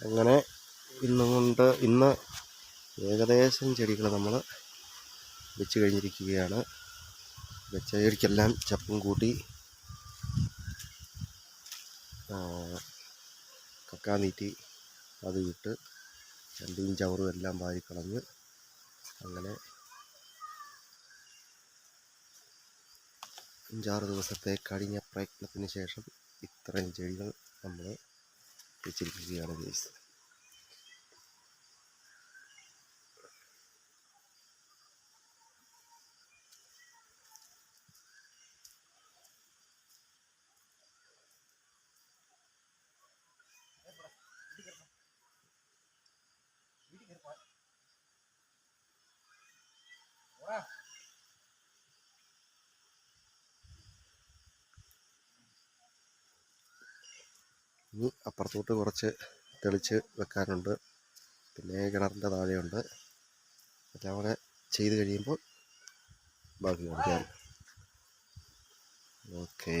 അങ്ങനെ ഇന്ന് കൊണ്ട് ഇന്ന് ഏകദേശം ചെടികൾ നമ്മൾ വെച്ച് കഴിഞ്ഞിരിക്കുകയാണ്. വെച്ച ചെടിക്കെല്ലാം ചപ്പും കൂട്ടി ആ, കക്കാ നീറ്റി അത് വിട്ട് ചണ്ടിയും ചവറും എല്ലാം വാരിക്കളഞ്ഞ് അങ്ങനെ അഞ്ചാറ് ദിവസത്തെ കഠിന പ്രയത്നത്തിന് ശേഷം ഇത്രയും ചെടികൾ നമ്മൾ Yo quiero que se ഇനി അപ്പുറത്തോട്ട് കുറച്ച് തെളിച്ച് വെക്കാനുണ്ട്. പിന്നെ കിണറിന്റെ താഴെയുണ്ട്. എല്ലാം കൂടെ ചെയ്ത് കഴിയുമ്പോൾ ബാക്കി കാണിക്കാം. ഓക്കേ.